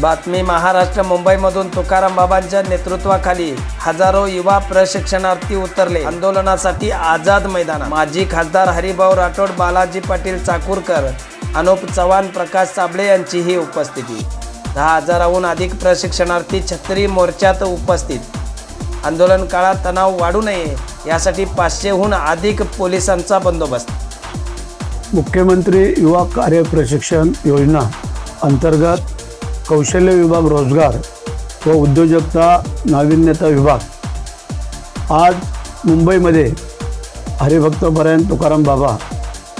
बातमी महाराष्ट्र मुंबईमधून तुकाराम बाबांच्या नेतृत्वाखाली हजारो युवा प्रशिक्षणार्थी उतरले. आंदोलनासाठी आझाद मैदान माजी खासदार हरिभाऊ राठोड बालाजी पाटील चाकूरकर अनुप चव्हाण प्रकाश साबळे यांचीही उपस्थिती. दहा हजाराहून अधिक प्रशिक्षणार्थी छत्री मोर्चात उपस्थित. आंदोलन काळात तणाव वाढू नये यासाठी पाचशेहून अधिक पोलिसांचा बंदोबस्त. मुख्यमंत्री युवा कार्य प्रशिक्षण योजना अंतर्गत कौशल्य विभाग रोजगार व उद्योजकता नाविन्यता विभाग. आज मुंबईमध्ये हरिभक्तपरायण तुकाराम बाबा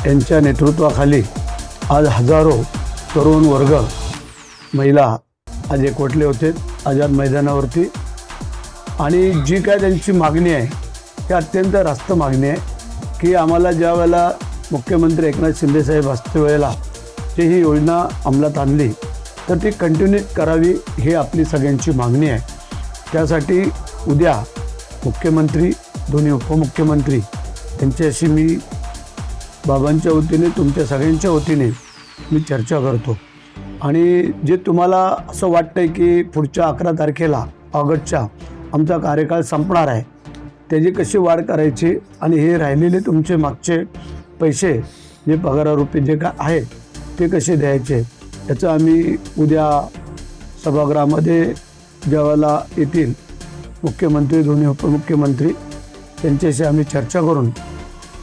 यांच्या नेतृत्वाखाली आज हजारो तरुण वर्ग महिला आज एकवटले होते आझाद मैदानावरती. आणि जी काय त्यांची मागणी आहे ती अत्यंत रास्त मागणी आहे की आम्हाला ज्या वेळेला मुख्यमंत्री एकनाथ शिंदेसाहेब असते वेळेला जी ही योजना अंमलात आणली तर ती कंटिन्यू करावी ही आपली सगळ्यांची मागणी आहे. त्यासाठी उद्या मुख्यमंत्री दोन्ही उपमुख्यमंत्री यांच्याशी मी बाबांच्या वतीने तुमच्या सगळ्यांच्या वतीने मी चर्चा करतो. आणि जे तुम्हाला असं वाटतं आहे की पुढच्या अकरा तारखेला ऑगस्टच्या आमचा कार्यकाळ संपणार आहे त्याची कशी वाढ करायची आणि हे राहिलेले तुमचे मागचे पैसे जे पगारारूपी जे काय आहेत ते कसे द्यायचे याचं आम्ही उद्या सभागृहामध्ये ज्यावेळेला येतील. मुख्यमंत्री दोन्ही उपमुख्यमंत्री त्यांच्याशी आम्ही चर्चा करून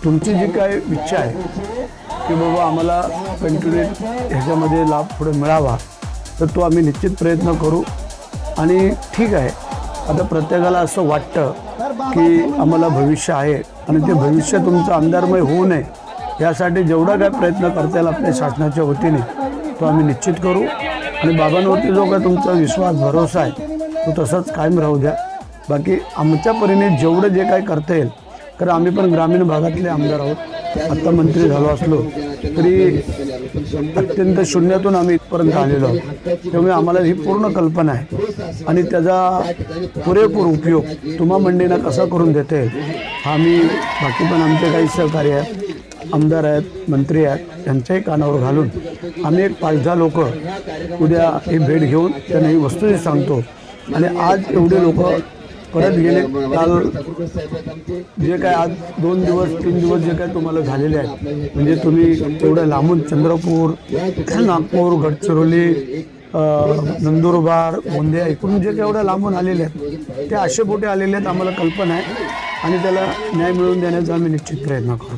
तुमची जी काय इच्छा आहे की बाबा आम्हाला कंटिन्यू ह्याच्यामध्ये लाभ पुढे मिळावा तर तो आम्ही निश्चित प्रयत्न करू. आणि ठीक आहे आता प्रत्येकाला असं वाटतं की आम्हाला भविष्य आहे आणि ते भविष्य तुमचं आमदारमय होऊ नये यासाठी जेवढा काय प्रयत्न करता येईल आपल्या शासनाच्या वतीने तो आम्ही निश्चित करू. आणि बाबांवरती जो काय तुमचा विश्वास भरोसा आहे तो तसाच कायम राहू द्या. बाकी आमच्या परीने जेवढं जे काय करता येईल कारण आम्ही पण ग्रामीण भागातले आमदार आहोत. आत्ता मंत्री झालो असलो तरी अत्यंत शून्यातून आम्ही इथपर्यंत आलेलो आहोत. त्यामुळे आम्हाला ही पूर्ण कल्पना आहे. आणि त्याचा पुरेपूर उपयोग तुम्हा मंडळींना कसा करून देते हा आम्ही बाकी पण आमचे काही सहकार्य आहेत आमदार आहेत मंत्री आहेत त्यांच्याही कानावर घालून आम्ही एक पाच दहा लोक उद्या ही भेट घेऊन त्यांना ही वस्तूही सांगतो. आणि आज एवढे लोक परत गेले काल जे काय आज दोन दिवस तीन दिवस जे काय तुम्हाला झालेले आहेत म्हणजे तुम्ही तेवढ्या लांबून चंद्रपूर नागपूर गडचिरोली नंदुरबार गोंदिया इकडून जे काय एवढं लांबून आलेले आहेत ते असे बोटे आलेले आहेत आम्हाला कल्पना आहे. आणि त्याला न्याय मिळवून देण्याचा आम्ही निश्चित प्रयत्न करू